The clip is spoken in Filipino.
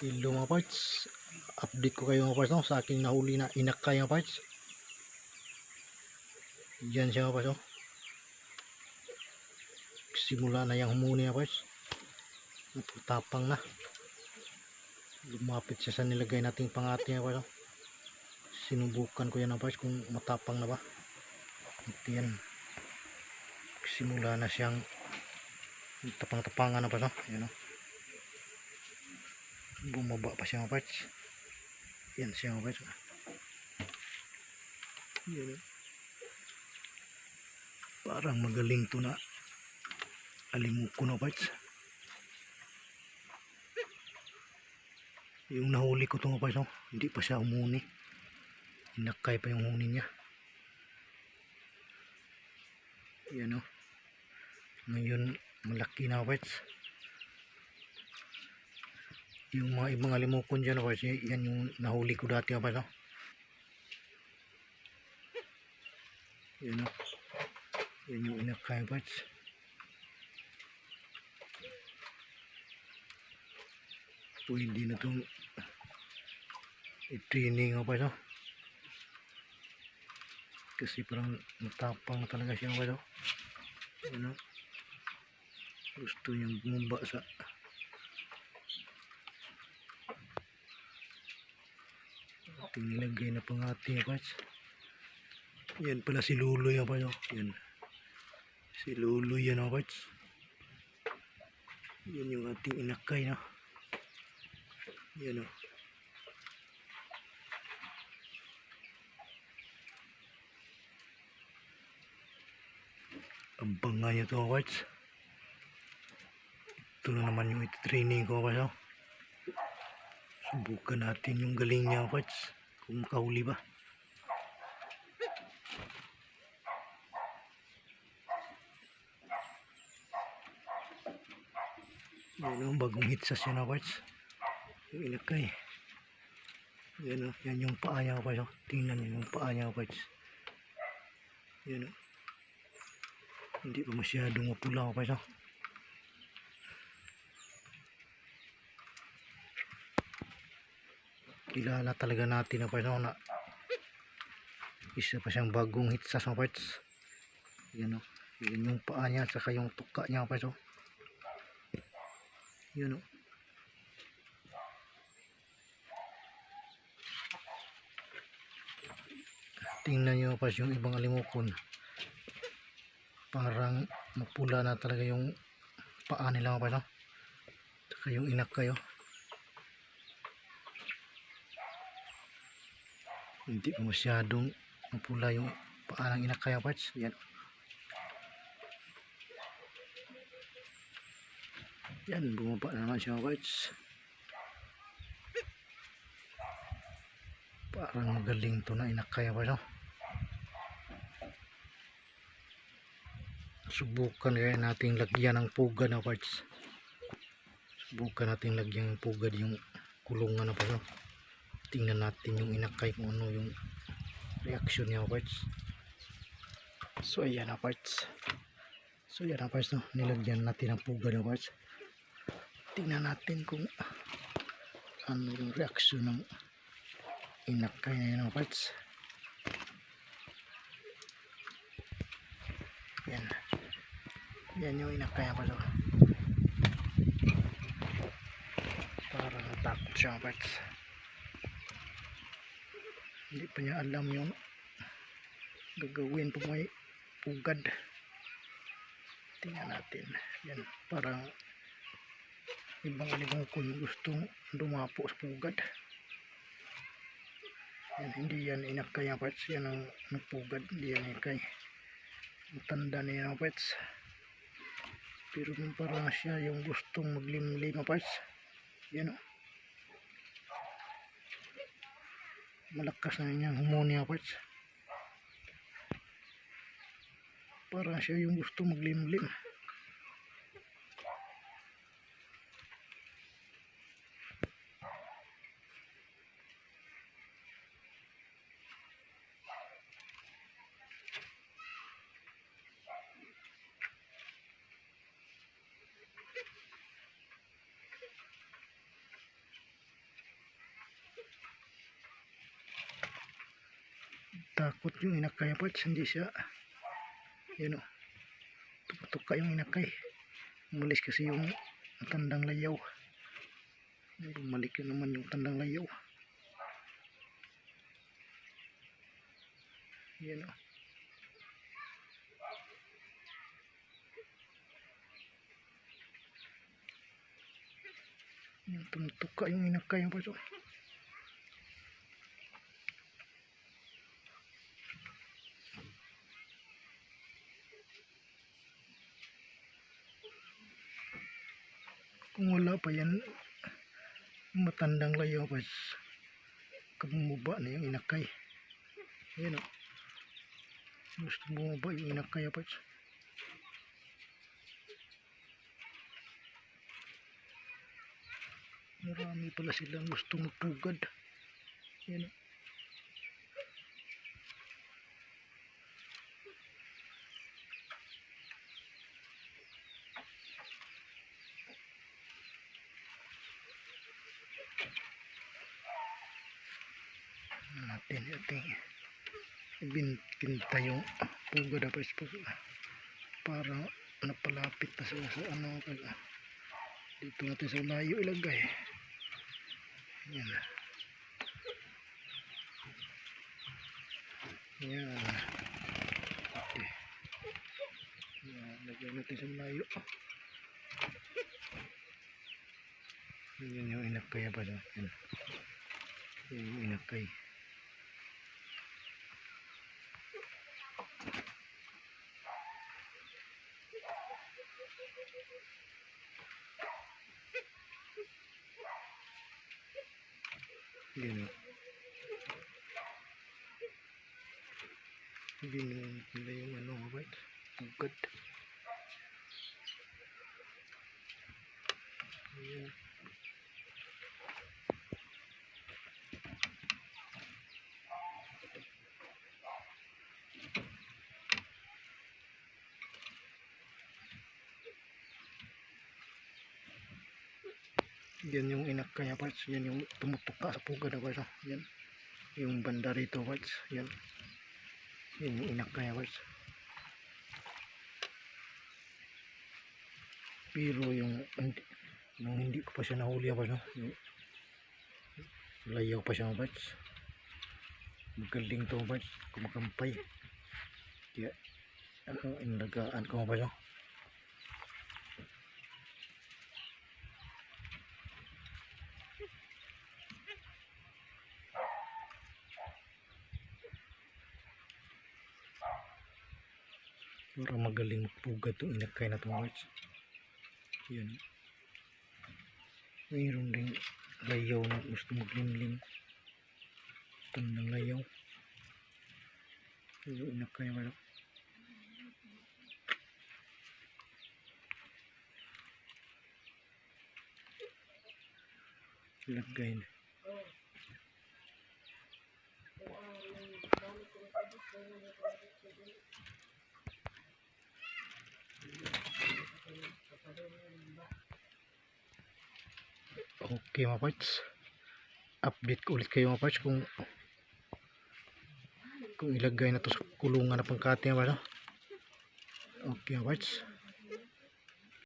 Hello mga parts. Update ko kayo mga parts no, sa aking nahuli na inakay mga parts. Diyan siya mga parts. No? Simula na yung humuni mga parts. Tapang na. Lumapit siya sa nilagay nating pangati mga parts. No? Sinubukan ko yan mga parts kung matapang na ba. At yan. Simula na siyang tapang-tapangan na parts. No? Yan no? Bumaba pa siya mga parts. Yan siya mga parts. Yan. Parang magaling to na alimuko na parts. Yung nahuli ko to mga parts no? hindi pa siya umuni. Inakay pa yung huni niya. Yan o ngayon malaki na mga parts yung mga ibang alimukon dyan kasi yan yung nahuli ko dati pa no? yan o yan yung inakay parts pwede na itong i-training pa no? kasi parang matapang talaga siya pa no? ano gusto niyang bumaba sa ating nilagay na pangati parts yan pala si Luloy ang parts oh. yan si Luloy yan ang parts yan yung ating inakay no yan o ang banga niya ito mga parts ito na naman yung iti-training ko parts oh. Subukan natin yung galing niya, Parts. Kung makahuli ba. Yan ang bagong hitsas yun, Parts. Yung ilakay. Yan o, yan yung paa niya, oh. Tingnan niyo yung paa niya, Parts. Yan o. Hindi pa masyadong mapula, Parts. Kilala talaga natin na parts na isa pa siyang bagong hit sa mga parts. Yan o yan yung paa niya at saka yung tuka niya parts o yan o tingnan nyo parts yung ibang alimukon. Parang mapula na talaga yung paa nila mga parts saka yung inak kayo hindi pa masyadong mapula yung paa ng parts yan yan bumaba na naman siya mga parang magaling to na inakaya parts no? subukan kaya nating lagyan ng pugad na parts subukan nating lagyan ng pugad yung kulungan na parts no? Tingnan natin yung inakay kung ano yung reaction niya parts. So ayan na parts. So ayan na parts no? Nilagyan natin ang puga na parts. Tingnan natin kung ano yung reaction ng inakay na yun parts. Yan yan yung inakay na parts oh. parang natakot siya parts hindi pa niya alam yung gagawin pag may pugad tingnan natin. Yan parang ibang alibang kung gustong dumapo sa pugad. Yan hindi yan inakay ang parts yan ang nagpugad. Hindi yan inakay. Ang tanda niya ang parts pero parang siya yung gustong maglimlim ang parts yan o malakas na niyang humonia parts. Para siya yung gusto maglimlim natakot yung inakay. Parts hindi siya yun o. Tuka yung inakay. Umalis kasi yung tandang layaw. Bumalik yun naman yung tandang layaw. Yan o. Yung tumutuka yung inakay. Yung parts o kung wala pa yan. Matandang layaw pa kamumuba na yung inakay. Yan o gusto bumaba yung inakay pa marami pala silang gusto magpugad. Yan o natin ating ibintinta yung puga dapat para napalapit na sila sa ano kaya dito natin sa layo ilagay. Yan yan okay. Yan lagyan natin sa layo yan yung inakay pa yan yan yung inakay Gino. Gino nila ano, right? Pugad. Ayan. Yan yung inak kaya parts. Yan yung tumutuka sa puga na parts. oh. Yan. Yung banda rito parts. Yan. Yan yung inak kaya parts. Pero yung nung hindi ko pa siya nahuli parts. No? Layaw pa siya parts. Magaling to parts. Kumakampay. Kaya ano, inlagaan ko parts. No? Para magaling magpugad itong inakay na itong words. Yan. Mayroon din layaw na gusto maglimlim. Tandang layaw. Yung inakay wala. Lagay na. Okay mga parts. Update ko ulit kayo mga parts kung kung ilagay na to sa kulungan na pangkati mga parts. Okay mga parts.